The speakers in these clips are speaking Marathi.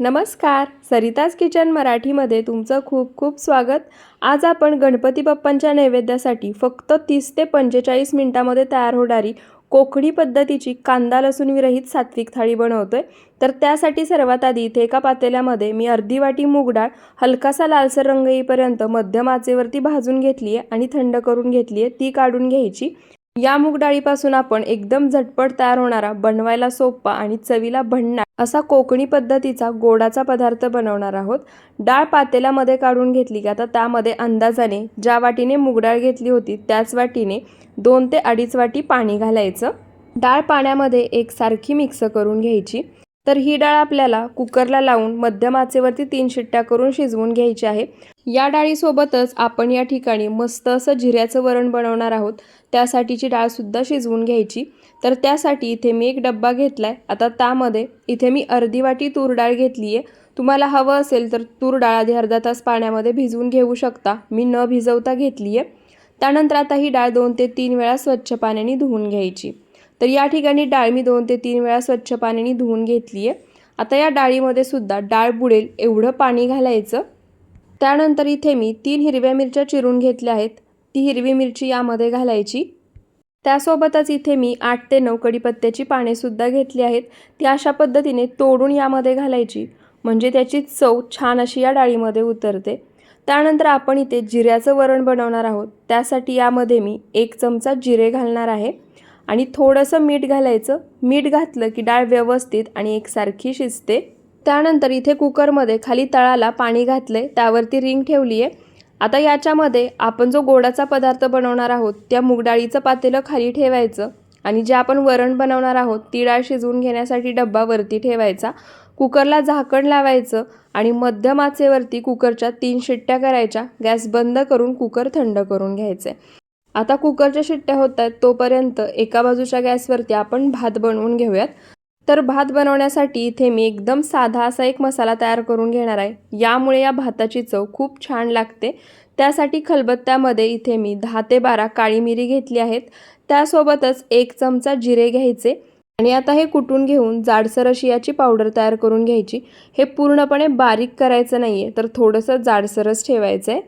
नमस्कार. सरिताज किचन मराठीमध्ये तुमचं खूप खूप स्वागत. आज आपण गणपती बाप्पांच्या नैवेद्यासाठी फक्त तीस ते पंचेचाळीस मिनटामध्ये तयार होणारी कोकणी पद्धतीची कांदा लसूण विरहित सात्विक थाळी बनवतोय. तर त्यासाठी सर्वात आधी इथे एका पातेल्यामध्ये मी अर्धी वाटी मूग डाळ हलकासा लालसर रंग येईपर्यंत मध्यम आचेवरती भाजून घेतली आहे आणि थंड करून घेतली आहे ती काढून घ्यायची. या मूग डाळीपासून आपण एकदम झटपट तयार होणारा बनवायला सोपा आणि चवीला भन्नाट असा कोकणी पद्धतीचा गोडाचा पदार्थ बनवणार आहोत. डाळ पातेल्यामध्ये काढून घेतली की आता त्यामध्ये अंदाजाने ज्या वाटीने मूगडाळ घेतली होती त्याच वाटीने दोन ते अडीच वाटी पाणी घालायचं. डाळ पाण्यामध्ये एकसारखी मिक्स करून घ्यायची. तर ही डाळ आपल्याला कुकरला लावून मध्यम आचेवरती तीन शिट्ट्या करून शिजवून घ्यायची आहे. या डाळीसोबतच आपण या ठिकाणी मस्त असं जिऱ्याचं वरण बनवणार आहोत. त्यासाठीची डाळसुद्धा शिजवून घ्यायची. तर त्यासाठी इथे मी एक डब्बा घेतला आहे आता त्यामध्ये इथे मी अर्धी वाटी तूर डाळ घेतली आहे तुम्हाला हवं असेल तर तूर डाळ आधी अर्धा तास पाण्यामध्ये भिजवून घेऊ शकता. मी न भिजवता घेतली आहे त्यानंतर आता ही डाळ दोन ते तीन वेळा स्वच्छ पाण्याने धुवून घ्यायची. तर या ठिकाणी डाळ मी दोन ते तीन वेळा स्वच्छ पाण्याने धुवून घेतली आहे आता या डाळीमध्ये सुद्धा डाळ बुडेल एवढं पाणी घालायचं. त्यानंतर इथे मी तीन हिरव्या मिरच्या चिरून घेतल्या आहेत. ती हिरवी मिरची यामध्ये घालायची. त्यासोबतच इथे मी आठ ते नऊ कडीपत्त्याची पानेसुद्धा घेतली आहेत. ती अशा पद्धतीने तोडून यामध्ये घालायची. म्हणजे त्याची चव छान अशी या डाळीमध्ये उतरते. त्यानंतर आपण इथे जिऱ्याचं वरण बनवणार आहोत. त्यासाठी यामध्ये मी एक चमचा जिरे घालणार आहे. आणि थोडंसं मीठ घालायचं. मीठ घातलं की डाळ व्यवस्थित आणि एकसारखी शिजते. त्यानंतर इथे कुकरमध्ये खाली तळाला पाणी घातले त्यावरती रिंग ठेवली आहे आता याच्यामध्ये आपण जो गोडाचा पदार्थ बनवणार आहोत त्या मूग डाळीचं पातेलं खाली ठेवायचं आणि जे आपण वरण बनवणार आहोत ती डाळ शिजवून घेण्यासाठी डब्बा वरती ठेवायचा. कुकरला झाकण लावायचं आणि मध्यम आचेवरती कुकरच्या तीन शिट्ट्या करायच्या. गॅस बंद करून कुकर थंड करून घ्यायचे. आता कुकरच्या शिट्ट्या होत आहेत तोपर्यंत एका बाजूच्या गॅसवरती आपण भात बनवून घेऊयात. तर भात बनवण्यासाठी इथे मी एकदम साधा असा एक मसाला तयार करून घेणार आहे. यामुळे या भाताची चव खूप छान लागते. त्यासाठी खलबत्त्यामध्ये इथे मी दहा ते बारा काळी मिरी घेतली आहेत. त्यासोबतच एक चमचा जिरे घ्यायचे. आणि आता हे कुटून घेऊन जाडसर अशी याची पावडर तयार करून घ्यायची. हे पूर्णपणे बारीक करायचं नाही आहे तर थोडंसं जाडसरच ठेवायचं आहे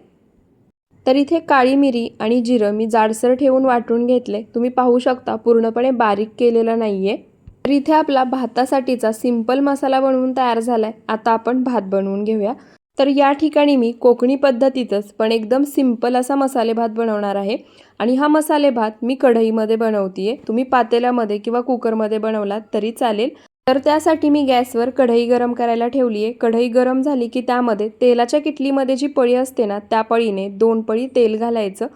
तर इथे काळी मिरी आणि जिरं मी जाडसर ठेवून वाटून घेतले. तुम्ही पाहू शकता पूर्णपणे बारीक केलेलं नाही आहे तर इथे आपला भातासाठीचा सिंपल मसाला बनवून तयार झाला आहे आता आपण भात बनवून घेऊया. तर या ठिकाणी मी कोकणी पद्धतीतच पण एकदम सिंपल असा मसाले भात बनवणार आहे. आणि हा मसाले भात मी कढईमध्ये बनवतीये. तुम्ही पातेल्यामध्ये किंवा कुकरमध्ये बनवलात तरी चालेल. तर त्यासाठी मी गॅसवर कढई गरम करायला ठेवली आहे कढई गरम झाली की त्यामध्ये तेलाच्या किटलीमध्ये जी पळी असते ना त्या पळीने दोन पळी तेल घालायचं.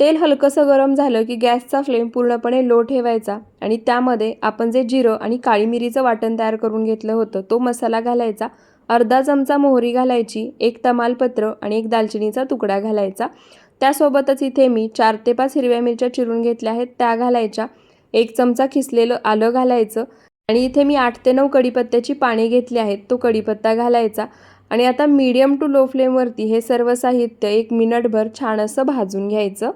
तेल हलकंसं गरम झालं की गॅसचा फ्लेम पूर्णपणे लो ठेवायचा आणि त्यामध्ये आपण जे जिरं आणि काळी मिरीचं वाटण तयार करून घेतलं होतं तो मसाला घालायचा. अर्धा चमचा मोहरी घालायची एक तमालपत्र आणि एक दालचिनीचा तुकडा घालायचा. त्यासोबतच इथे मी चार ते पाच हिरव्या मिरच्या चिरून घेतल्या आहेत त्या घालायच्या. एक चमचा खिसलेलं आलं घालायचं आणि इथे मी आठ ते नऊ कडीपत्त्याची पाने घेतली आहेत तो कडीपत्ता घालायचा. आणि आता मीडियम टू लो फ्लेमवरती हे सर्व साहित्य एक मिनटभर छान असं भाजून घ्यायचं.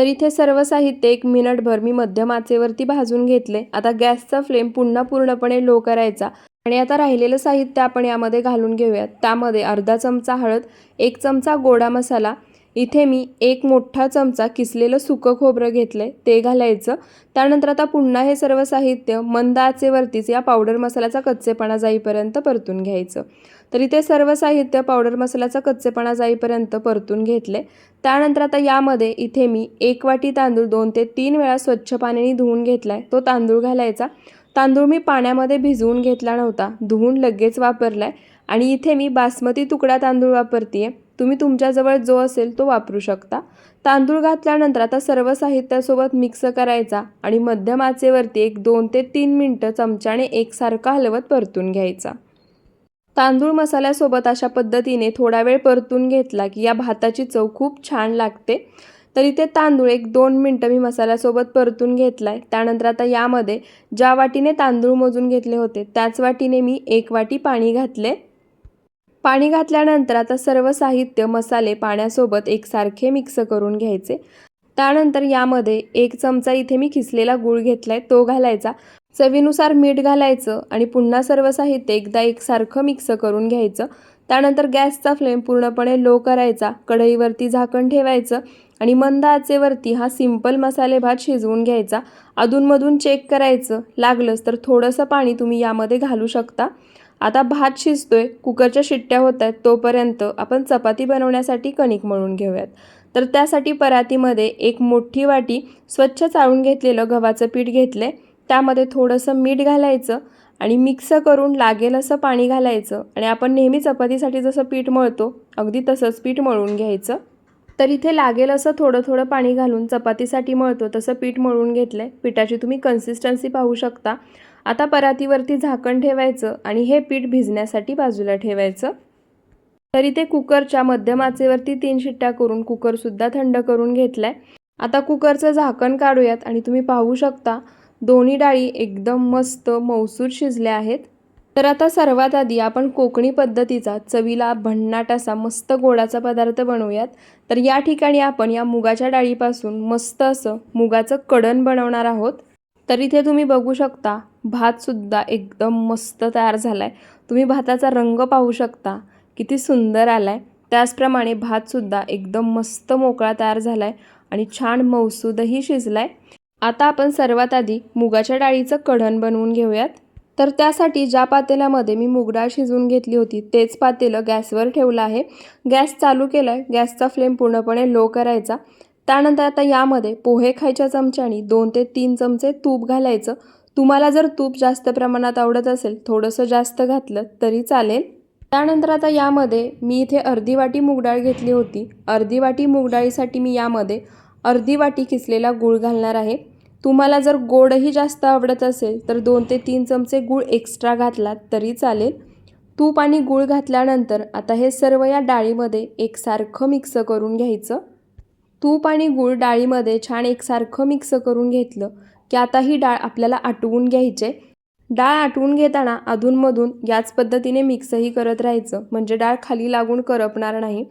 तर इथे सर्व साहित्य एक मिनटभर मी मध्यम आचेवरती भाजून घेतले. आता गॅसचा फ्लेम पुन्हा पूर्णपणे लो करायचा आणि आता राहिलेलं साहित्य आपण यामध्ये घालून घेऊयात. त्यामध्ये अर्धा चमचा हळद एक चमचा गोडा मसाला इथे मी एक मोठा चमचा किसलेलं सुकं खोबरं घेतलं आहे ते घालायचं. त्यानंतर आता पुन्हा हे सर्व साहित्य मंद आचेवरतीच या पावडर मसाल्याचा कच्चेपणा जाईपर्यंत परतून घ्यायचं. तर इथे सर्व साहित्य पावडर मसाल्याचा कच्चेपणा जाईपर्यंत परतून घेतले त्यानंतर आता यामध्ये इथे मी एक वाटी तांदूळ दोन ते तीन वेळा स्वच्छ पाण्याने धुवून घेतला आहे तो तांदूळ घालायचा. तांदूळ मी पाण्यामध्ये भिजवून घेतला नव्हता. धुवून लगेच वापरला आहे आणि इथे मी बासमती तुकडा तांदूळ वापरते तुम्ही तुमच्याजवळ जो असेल तो वापरू शकता. तांदूळ घातल्यानंतर आता सर्व साहित्यासोबत मिक्स करायचा आणि मध्यम आचेवरती एक दोन ते तीन मिनटं चमच्याने एकसारखा हलवत परतून घ्यायचा. तांदूळ मसाल्यासोबत अशा पद्धतीने थोडा वेळ परतून घेतला की या भाताची चव खूप छान लागते. तर इथे तांदूळ एक दोन मिनटं मी मसाल्यासोबत परतून घेतला आहे त्यानंतर आता यामध्ये ज्या वाटीने तांदूळ मोजून घेतले होते त्याच वाटीने मी एक वाटी पाणी घातले. पाणी घातल्यानंतर आता सर्व साहित्य मसाले पाण्यासोबत एकसारखे मिक्स करून घ्यायचे. त्यानंतर यामध्ये एक चमचा इथे मी खिसलेला गूळ घेतला आहे तो घालायचा. चवीनुसार मीठ घालायचं आणि पुन्हा सर्व साहित्य एकदा एकसारखं मिक्स करून घ्यायचं. त्यानंतर गॅसचा फ्लेम पूर्णपणे लो करायचा कढईवरती झाकण ठेवायचं आणि मंद आचेवरती हा सिंपल मसाले भात शिजवून घ्यायचा. अधूनमधून चेक करायचं लागलंच तर थोडंसं पाणी तुम्ही यामध्ये घालू शकता. आता भात शिजतोय कुकरच्या शिट्ट्या होत आहेत तोपर्यंत आपण चपाती बनवण्यासाठी कणिक मळून घेऊयात. तर त्यासाठी परातीमध्ये एक मोठी वाटी स्वच्छ चाळून घेतलेलं गव्हाचं पीठ घेतलं आहे त्यामध्ये थोडंसं मीठ घालायचं आणि मिक्स करून लागेल असं पाणी घालायचं आणि आपण नेहमी चपातीसाठी जसं पीठ मळतो अगदी तसंच पीठ मळून घ्यायचं. तर इथे लागेल असं थोडं थोडं पाणी घालून चपातीसाठी मळतो तसं पीठ मळून घेतलं आहे पिठाची तुम्ही कन्सिस्टन्सी पाहू शकता. आता परातीवरती झाकण ठेवायचं आणि हे पीठ भिजण्यासाठी बाजूला ठेवायचं. तरी ते कुकरच्या मध्यम आचेवरती तीन शिट्ट्या करून कुकरसुद्धा थंड करून घेतला आहे आता कुकरचं झाकण काढूयात आणि तुम्ही पाहू शकता दोन्ही डाळी एकदम मस्त मौसूर शिजल्या आहेत. तर आता सर्वात आधी आपण कोकणी पद्धतीचा चवीला भन्नाट असा मस्त गोडाचा पदार्थ बनवूयात. तर या ठिकाणी आपण या मुगाच्या डाळीपासून मस्त असं मुगाचं कडण बनवणार आहोत. तर इथे तुम्ही बघू शकता भातसुद्धा एकदम मस्त तयार झाला आहे तुम्ही भाताचा रंग पाहू शकता किती सुंदर आला आहे त्याचप्रमाणे भातसुद्धा एकदम मस्त मोकळा तयार झाला आहे आणि छान मौसूदही शिजला आहे आता आपण सर्वात आधी मुगाच्या डाळीचं कढण बनवून घेऊयात. तर त्यासाठी ज्या पातेल्यामध्ये मी मुगडाळ शिजवून घेतली होती तेच पातेलं गॅसवर ठेवलं आहे. गॅस चालू केला आहे गॅसचा फ्लेम पूर्णपणे लो करायचा. त्यानंतर आता यामध्ये पोहे खायच्या चमच्यानी दोन ते तीन चमचे तूप घालायचं. तुम्हाला जर तूप जास्त प्रमाणात आवडत असेल थोडंसं जास्त घातलं तरी चालेल. त्यानंतर आता यामध्ये मी इथे अर्धी वाटी मुगडाळ घेतली होती. अर्धी वाटी मुगडाळीसाठी मी यामध्ये अर्धी वाटी किसलेला गूळ घालणार आहे. तुम्हाला जर गोडही जास्त आवडत असेल तर दोन ते तीन चमचे गूळ एक्स्ट्रा घातलात तरी चालेल. तूप आणि गूळ घातल्यानंतर आता हे सर्व या डाळीमध्ये एकसारखं मिक्स करून घ्यायचं. तूप आणि गूळ डाळीमध्ये छान एकसारखं मिक्स करून घेतलं की आता ही डाळ आपल्याला आटवून घ्यायचे. डाळ आटवून घेताना अधूनमधून याच पद्धतीने मिक्सही करत राहायचं म्हणजे डाळ खाली लागून करपणार नाही.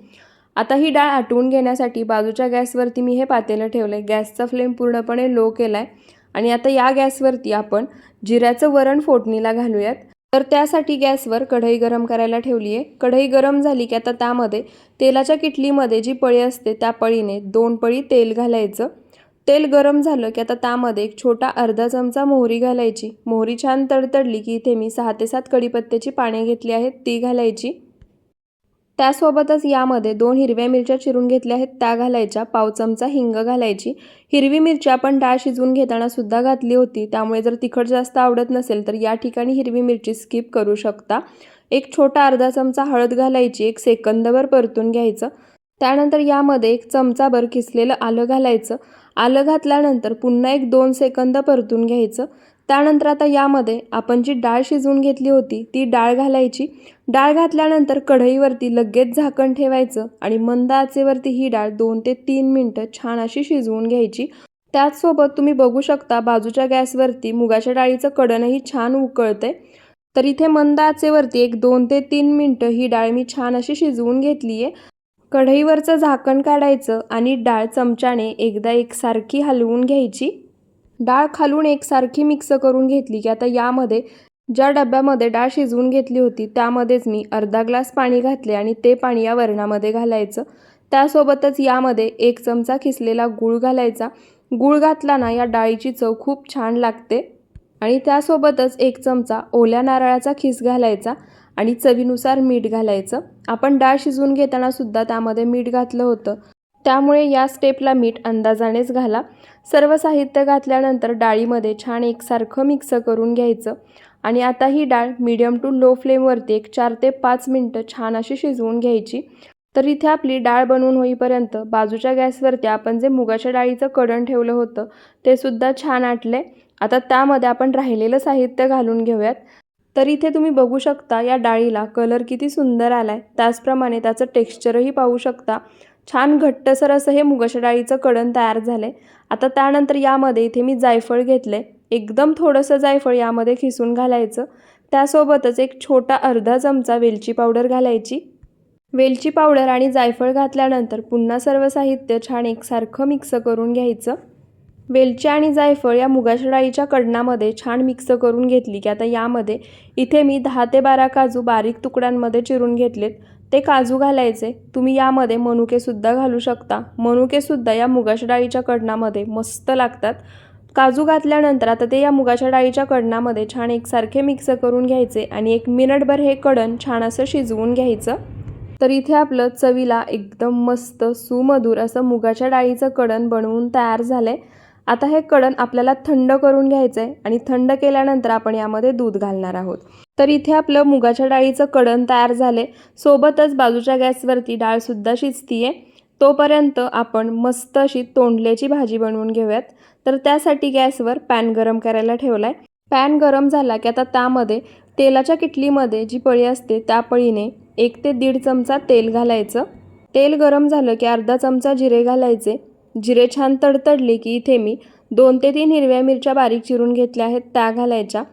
आता ही डाळ आटवून घेण्यासाठी बाजूच्या गॅसवरती मी हे पातेलं ठेवलं आहे गॅसचा फ्लेम पूर्णपणे लो केला आहे आणि आता या गॅसवरती आपण जिऱ्याचं वरण फोडणीला घालूयात. तर त्यासाठी गॅसवर कढई गरम करायला ठेवली आहे कढई गरम झाली की आता त्यामध्ये तेलाच्या किटलीमध्ये जी पळी असते त्या पळीने दोन पळी तेल घालायचं. तेल गरम झालं की आता त्यामध्ये एक छोटा अर्धा चमचा मोहरी घालायची. मोहरी छान तडतडली की इथे मी सहा ते सात कढीपत्त्याची पाने घेतली आहेत ती घालायची. त्यासोबतच यामध्ये दोन हिरव्या मिरच्या चिरून घेतल्या आहेत. त्या घालायच्या पाव चमचा हिंग घालायची. हिरवी मिरची आपण डाळ शिजवून घेताना सुद्धा घातली होती. त्यामुळे जर तिखट जास्त आवडत नसेल तर या ठिकाणी हिरवी मिरची स्किप करू शकता. एक छोटा अर्धा चमचा हळद घालायची एक सेकंदभर परतून घ्यायचं. त्यानंतर यामध्ये एक चमचाभर किसलेलं आलं घालायचं. आलं घातल्यानंतर पुन्हा एक दोन सेकंद परतून घ्यायचं. त्यानंतर आता यामध्ये आपण जी डाळ शिजवून घेतली होती ती डाळ घालायची. डाळ घातल्यानंतर कढईवरती लगेच झाकण ठेवायचं आणि मंद आचेवरती ही डाळ दोन ते तीन मिनटं छान अशी शिजवून घ्यायची. त्याचसोबत तुम्ही बघू शकता बाजूच्या गॅसवरती मुगाच्या डाळीचं कडणही छान उकळतंय. तर इथे मंद आचेवरती एक दोन ते तीन मिनटं ही डाळ मी छान अशी शिजवून घेतली आहे कढईवरचं झाकण काढायचं आणि डाळ चमच्याने एकदा एकसारखी हलवून घ्यायची. डाळ खालून एकसारखी मिक्स करून घेतली की आता यामध्ये ज्या डब्यामध्ये डाळ शिजवून घेतली होती त्यामध्येच मी अर्धा ग्लास पाणी घातले आणि ते पाणी या वरणामध्ये घालायचं. त्यासोबतच यामध्ये एक चमचा खिसलेला गूळ घालायचा. गूळ घातला ना या डाळीची चव खूप छान लागते. आणि त्यासोबतच एक चमचा ओल्या नारळाचा खिस घालायचा आणि चवीनुसार मीठ घालायचं. आपण डाळ शिजवून घेताना सुद्धा त्यामध्ये मीठ घातलं होतं. त्यामुळे या स्टेपला मीठ अंदाजानेच घाला. सर्व साहित्य घातल्यानंतर डाळीमध्ये छान एकसारखं मिक्स करून घ्यायचं. आणि आता ही डाळ मीडियम टू लो फ्लेमवरती एक चार ते पाच मिनटं छान अशी शिजवून घ्यायची. तर इथे आपली डाळ बनवून होईपर्यंत बाजूच्या गॅसवरती आपण जे मुगाच्या डाळीचं कडण ठेवलं होतं ते सुद्धा छान आटले आता त्यामध्ये आपण राहिलेलं साहित्य घालून घेऊयात. तर इथे तुम्ही बघू शकता या डाळीला कलर किती सुंदर आला आहे त्याचप्रमाणे त्याचं टेक्स्चरही पाहू शकता. छान घट्टसर असं हे मुगाच्या डाळीचं कडण तयार झालं. आहे आता त्यानंतर यामध्ये इथे मी जायफळ घेतलं. आहे एकदम थोडंसं जायफळ यामध्ये खिसून घालायचं. त्यासोबतच एक छोटा अर्धा चमचा वेलची पावडर घालायची. वेलची पावडर आणि जायफळ घातल्यानंतर पुन्हा सर्व साहित्य छान एकसारखं मिक्स करून घ्यायचं. वेलची आणि जायफळ या मुगाच्या डाळीच्या कडणामध्ये छान मिक्स करून घेतली की आता यामध्ये इथे मी दहा ते बारा काजू बारीक तुकड्यांमध्ये चिरून घेतलेत. ते काजू घालायचे. तुम्ही यामध्ये मनुकेसुद्धा घालू शकता. मनुकेसुद्धा या मुगाच्या डाळीच्या कडणामध्ये मस्त लागतात. काजू घातल्यानंतर आता ते या मुगाच्या डाळीच्या कडणामध्ये छान एकसारखे मिक्स करून घ्यायचे आणि एक मिनटभर हे कडण छान असं शिजवून घ्यायचं. तर इथे आपलं चवीला एकदम मस्त सुमधुर असं मुगाच्या डाळीचं कडण बनवून तयार झालं आहे आता हे कडण आपल्याला थंड करून घ्यायचं आहे आणि थंड केल्यानंतर आपण यामध्ये दूध घालणार आहोत. तर इथे आपलं मुगाच्या डाळीचं कडण तयार झाले सोबतच बाजूच्या गॅसवरती डाळसुद्धा शिजतीये. तोपर्यंत आपण मस्त अशी तोंडल्याची भाजी बनवून घेऊयात. तर त्यासाठी गॅसवर पॅन गरम करायला ठेवला आहे पॅन गरम झाला की आता त्यामध्ये तेलाच्या किटलीमध्ये जी पळी असते त्या पळीने एक ते दीड चमचा तेल घालायचं. तेल गरम झालं की अर्धा चमचा जिरे घालायचे. जिरे छान तडतडले की इथे मी दोन ते तीन हिरव्या मिरच्या बारीक चिरून घेतल्या आहेत त्या घालायच्या.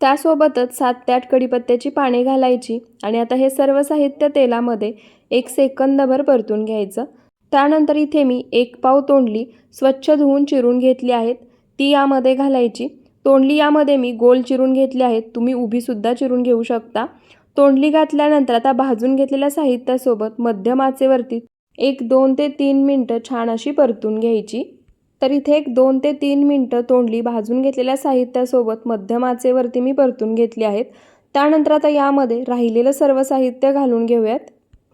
त्यासोबतच सात ते आठ कडीपत्त्याची पाने घालायची आणि आता हे सर्व साहित्य तेलामध्ये एक सेकंदभर परतून घ्यायचं. त्यानंतर इथे मी एक पाव तोंडली स्वच्छ धुवून चिरून घेतली आहेत ती यामध्ये घालायची. तोंडली यामध्ये मी गोल चिरून घेतली आहेत तुम्ही उभीसुद्धा चिरून घेऊ शकता. तोंडली घातल्यानंतर आता भाजून घेतलेल्या साहित्यासोबत मध्यम आचेवरती एक दोन ते तीन मिनटं छान अशी परतून घ्यायची. तर इथे एक दोन ते तीन मिनटं तोंडली भाजून घेतलेल्या साहित्यासोबत मध्यम आचेवरती मी परतून घेतली आहेत. त्यानंतर आता यामध्ये राहिलेलं सर्व साहित्य घालून घेऊयात.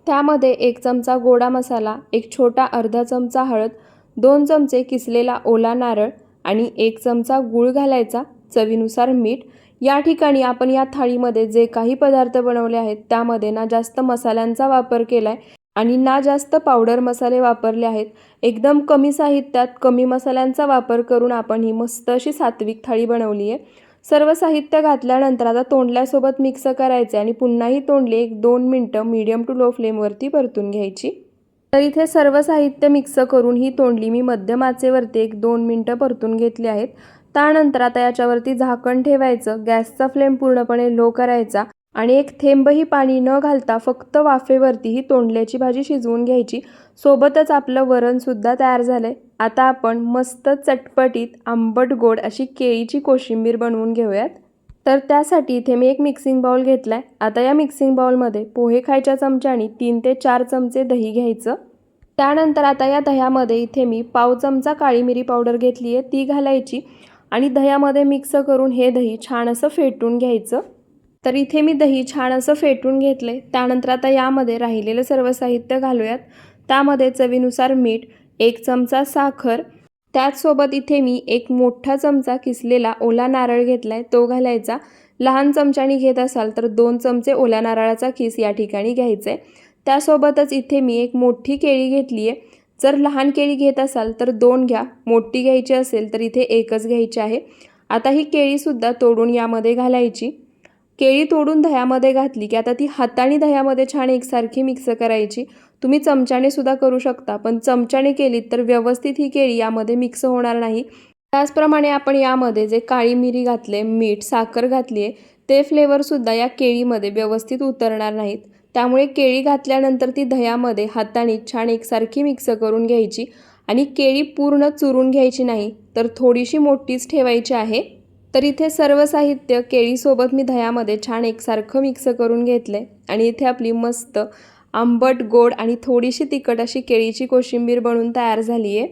त्यामध्ये एक चमचा गोडा मसाला एक छोटा अर्धा चमचा हळद दोन चमचे किसलेला ओला नारळ आणि एक चमचा गूळ घालायचा चवीनुसार मीठ. या ठिकाणी आपण या थाळीमध्ये जे काही पदार्थ बनवले आहेत त्यामध्ये ना जास्त मसाल्यांचा वापर केला आहे आणि ना जास्त पावडर मसाले वापरले आहेत. एकदम कमी साहित्यात कमी मसाल्यांचा वापर करून आपण ही मस्त अशी सात्विक थाळी बनवली आहे. सर्व साहित्य घातल्यानंतर आता तोंडल्यासोबत मिक्स करायचे आणि पुन्हा ही तोंडली एक दोन मिनटं मीडियम टू लो फ्लेमवरती परतून घ्यायची. तर इथे सर्व साहित्य मिक्स करून ही तोंडली मी मध्यम आचेवरती एक दोन मिनटं परतून घेतली आहेत. त्यानंतर आता याच्यावरती झाकण ठेवायचं. गॅसचा फ्लेम पूर्णपणे लो करायचा. आणि एक थेंबही पाणी न घालता फक्त वाफेवरती ही तोंडल्याची भाजी शिजवून घ्यायची. सोबतच आपलं वरणसुद्धा तयार झालं आहे आता आपण मस्त चटपटीत आंबट गोड अशी केळीची कोशिंबीर बनवून घेऊयात. तर त्यासाठी इथे मी एक मिक्सिंग बाउल घेतला आहे आता या मिक्सिंग बाउलमध्ये पोहे खायच्या चमच्यानी तीन ते चार चमचे दही घ्यायचं. त्यानंतर आता या दह्यामध्ये इथे मी पाव चमचा काळी मिरी पावडर घेतली आहे ती घालायची. आणि दह्यामध्ये मिक्स करून हे दही छान असं फेटून घ्यायचं. तर इथे मी दही छान असं फेटून घेतले. त्यानंतर आता यामध्ये राहिलेलं सर्व साहित्य घालूयात. त्यामध्ये चवीनुसार मीठ एक चमचा साखर. त्याचसोबत इथे मी एक मोठा चमचा किसलेला ओला नारळ घेतला आहे तो घालायचा. लहान चमच्यानी घेत असाल तर दोन चमचे ओल्या नारळाचा किस या ठिकाणी घ्यायचा. आहे त्यासोबतच इथे मी एक मोठी केळी घेतली आहे जर लहान केळी घेत असाल तर दोन घ्या. मोठी घ्यायची असेल तर इथे एकच घ्यायची आहे. आता ही केळीसुद्धा तोडून यामध्ये घालायची. केळी तोडून दह्यामध्ये घातली की आता ती हाताने दह्यामध्ये छान एकसारखी मिक्स करायची. तुम्ही चमच्याने सुद्धा करू शकता पण चमच्याने केलीत तर व्यवस्थित ही केळी यामध्ये मिक्स होणार नाही. त्याचप्रमाणे आपण यामध्ये जे काळी मिरी घातले मीठ साखर घातली आहे ते फ्लेवरसुद्धा या केळीमध्ये व्यवस्थित उतरणार नाहीत. त्यामुळे केळी घातल्यानंतर ती दह्यामध्ये हाताने छान एकसारखी मिक्स करून घ्यायची आणि केळी पूर्ण चुरून घ्यायची नाही तर थोडीशी मोठीच ठेवायची आहे. तर इथे सर्व साहित्य केळीसोबत मी दह्यामध्ये छान एकसारखं मिक्स करून घेतलं. आहे आणि इथे आपली मस्त आंबट गोड आणि थोडीशी तिखट अशी केळीची कोशिंबीर बनवून तयार झाली आहे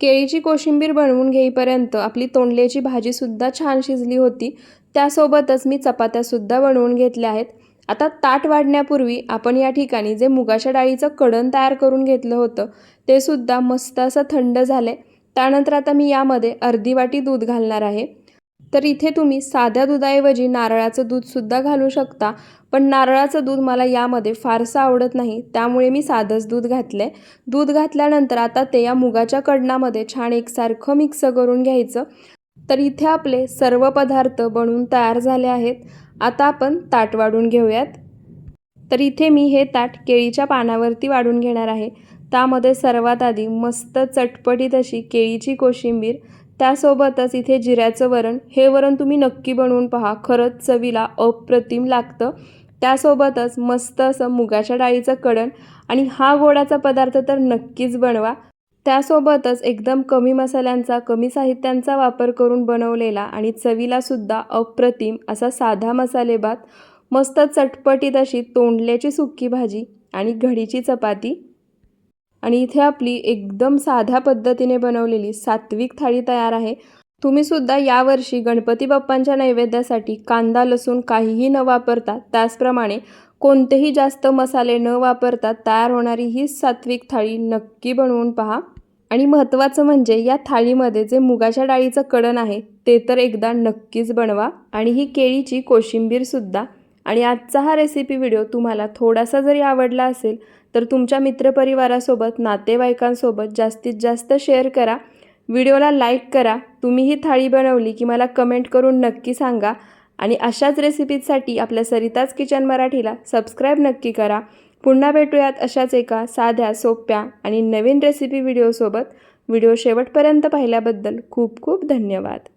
केळीची कोशिंबीर बनवून घेईपर्यंत आपली तोंडल्याची भाजीसुद्धा छान शिजली होती. त्यासोबतच मी चपात्यासुद्धा बनवून घेतल्या आहेत. आता ताट वाढण्यापूर्वी आपण या ठिकाणी जे मुगाच्या डाळीचं कडण तयार करून घेतलं होतं ते सुद्धा मस्त असं थंड झालं आहे त्यानंतर आता मी यामध्ये अर्धी वाटी दूध घालणार आहे. तर इथे तुम्ही साध्या दुधाऐवजी नारळाचं दूधसुद्धा घालू शकता. पण नारळाचं दूध मला यामध्ये फारसं आवडत नाही. त्यामुळे मी साधंच दूध घातलं आहे दूध घातल्यानंतर आता ते या मुगाच्या कडणामध्ये छान एकसारखं मिक्स करून घ्यायचं. तर इथे आपले सर्व पदार्थ बनवून तयार झाले आहेत. आता आपण ताट वाढून घेऊयात. तर इथे मी हे ताट केळीच्या पानावरती वाढून घेणार आहे. त्यामध्ये सर्वात आधी मस्त चटपटीत अशी केळीची कोशिंबीर त्यासोबतच इथे जिऱ्याचं वरण हे वरण तुम्ही नक्की बनवून पहा. खरंच चवीला अप्रतिम लागतं. त्यासोबतच मस्त असं मुगाच्या डाळीचं कडण आणि हा गोडाचा पदार्थ तर नक्कीच बनवा. त्यासोबतच एकदम कमी मसाल्यांचा कमी साहित्यांचा वापर करून बनवलेला आणि चवीलासुद्धा अप्रतिम असा साधा मसाले भात मस्त चटपटीत अशी तोंडल्याची सुक्की भाजी आणि घडीची चपाती आणि इथे आपली एकदम साध्या पद्धतीने बनवलेली सात्विक थाळी तयार आहे. तुम्ही सुद्धा यावर्षी गणपती बाप्पांच्या नैवेद्यासाठी कांदा लसूण काहीही न वापरता त्याचप्रमाणे कोणतेही जास्त मसाले न वापरता तयार होणारी ही सात्विक थाळी नक्की बनवून पहा. आणि महत्त्वाचं म्हणजे या थाळीमध्ये जे मुगाच्या डाळीचं कडण आहे ते तर एकदा नक्कीच बनवा. आणि ही केळीची कोशिंबीरसुद्धा आणि आजचा हा रेसिपी व्हिडिओ तुम्हाला थोडासा जरी आवडला असेल तर तुमच्या मित्रपरिवारासोबत नातेवाईकांसोबत जास्तीत जास्त शेअर करा. व्हिडिओला लाईक करा. तुम्ही ही थाळी बनवली की मला कमेंट करून नक्की सांगा. आणि अशाच रेसिपीजसाठी आपल्या सरिताज किचन मराठीला सबस्क्राईब नक्की करा. पुन्हा भेटूयात अशाच एका साध्या सोप्या आणि नवीन रेसिपी व्हिडिओसोबत. व्हिडिओ शेवटपर्यंत पाहिल्याबद्दल खूप खूप धन्यवाद.